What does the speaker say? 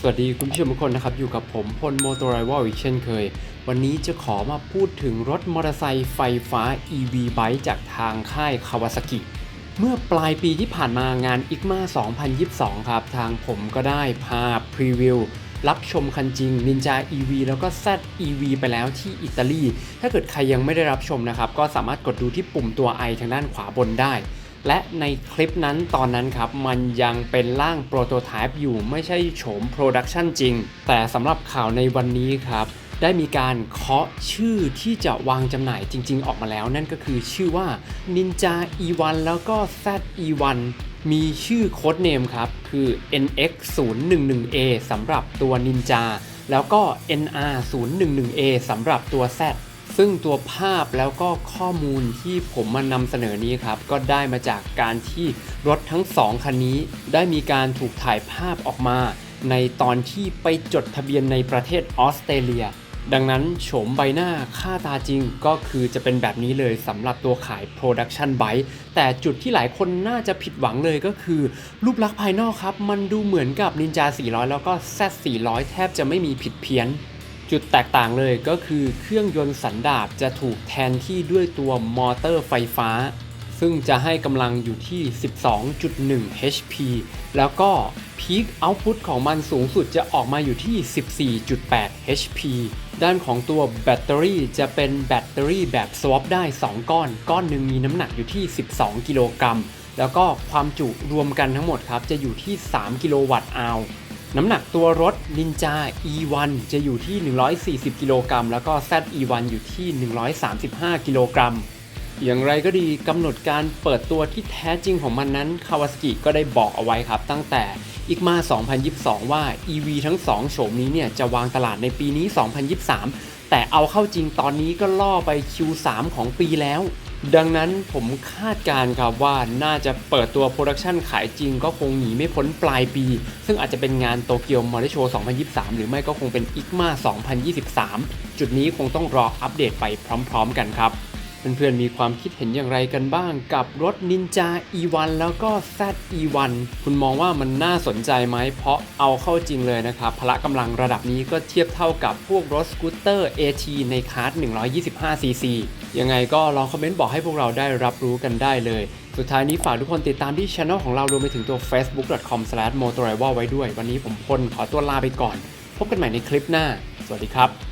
สวัสดีคุณผู้ชมทุกคนนะครับ อยู่กับผมพลโมโตไรวอลอีกเช่นเคย วันนี้จะขอมาพูดถึงรถมอเตอร์ไซค์ไฟฟ้า EV Bike จากทางค่ายคาวาซากิเมื่อปลายปีที่ผ่านมางาน ICMA 2022 ครับ ทางผมก็ได้พาพรีวิวรับชมคันจริง Ninja EV แล้วก็ Z EV ไปแล้วที่อิตาลี ถ้าเกิดใครยังไม่ได้รับชมนะครับ ก็สามารถกดดูที่ปุ่มตัว I ทางด้านขวาบนได้ และในคลิปนั้นตอนนั้นครับ มันยังเป็นร่างโปรโตไทป์อยู่ไม่ใช่โฉมโปรดักชันจริง แต่สำหรับข่าวในวันนี้ครับ ได้มีการเคาะชื่อที่จะวางจำหน่ายจริง ๆ ออกมาแล้ว นั่นก็คือชื่อว่า Ninja E1 แล้วก็ Z E1 มีชื่อโค้ดเนมครับ คือ NX 0 1 1 A สำหรับตัว Ninja แล้วก็ NR 0 1 1 A สำหรับตัว Z ซึ่งตัวภาพแล้วก็ข้อมูลที่ผมมานำเสนอนี้ครับ ก็ได้มาจากการที่รถทั้งสองคันนี้ ได้มีการถูกถ่ายภาพออกมา ในตอนที่ไปจดทะเบียนในประเทศออสเตรเลีย ดังนั้นโฉมใบหน้าค่าตาจริงก็คือจะเป็นแบบนี้เลยสำหรับตัวขาย Production Bike แต่จุดที่หลายคนน่าจะผิดหวังเลยก็คือ รูปลักษณ์ภายนอกครับ มันดูเหมือนกับ Ninja 400 แล้วก็ Z 400 แทบจะไม่มีผิดเพี้ยน จุดแตกต่างเลยก็คือเครื่องยนต์สันดาปจะถูกแทนที่ด้วยตัวมอเตอร์ไฟฟ้า ซึ่งจะให้กำลังอยู่ที่ 12.1 HP แล้วก็ Peak Output ของมันสูงสุดจะออกมาอยู่ที่ 14.8 HP ด้านของตัวแบตเตอรี่จะเป็นแบตเตอรี่แบบ swap ได้ 2 ก้อน ก้อนหนึ่งมีน้ำหนักอยู่ที่ 12 กิโลกรัม แล้วก็ความจุรวมกันทั้งหมดครับ จะอยู่ที่ 3 กิโลวัตต์อาว น้ำหนักตัวรถ Ninja E1 จะอยู่ที่ 140 กิโลกรัมแล้วก็ Z E1 อยู่ที่ 135 กิโลกรัมอย่างไรก็ดีกำหนดการเปิดตัวที่แท้จริงของมันนั้นคาวาสกิก็ได้บอกเอาไว้ครับ ตั้งแต่อีกมา 2022 ว่า EV ทั้ง 2 โฉมนี้เนี่ยจะวางตลาดในปีนี้ 2023 แต่เอาเข้าจริงตอนนี้ก็ล่อไป Q3 ของปีแล้ว ดังนั้นผมคาดการณ์ครับว่าน่าจะเปิดตัวโปรดักชันขายจริงก็คงหนีไม่พ้นปลายปี ซึ่งอาจจะเป็นงานโตเกียวมอเตอร์โชว์ 2023 หรือไม่ก็คงเป็นอิกมา2023 จุดนี้คงต้องรออัปเดตไปพร้อม ๆ กันครับ เพื่อนๆ มีความคิดเห็นอย่างไรกันบ้างกับรถ Ninja E1 แล้วก็ Z E1 คุณมองว่ามันน่าสนใจไหม เพราะเอาเข้าจริงเลยนะครับ พละกำลังระดับนี้ก็เทียบเท่ากับพวกรถสกูตเตอร์ AT ในคลาส 125cc ยังไงก็ลองคอมเมนต์บอกให้พวกเราได้รับรู้กันได้เลย สุดท้ายนี้ฝากทุกคนติดตามที่ช anel ของเรารวมไปถึงตัว facebook.com/motorival ไว้ด้วย วันนี้ผมพลขอตัวลาไปก่อน พบกันใหม่ในคลิปหน้า สวัสดีครับ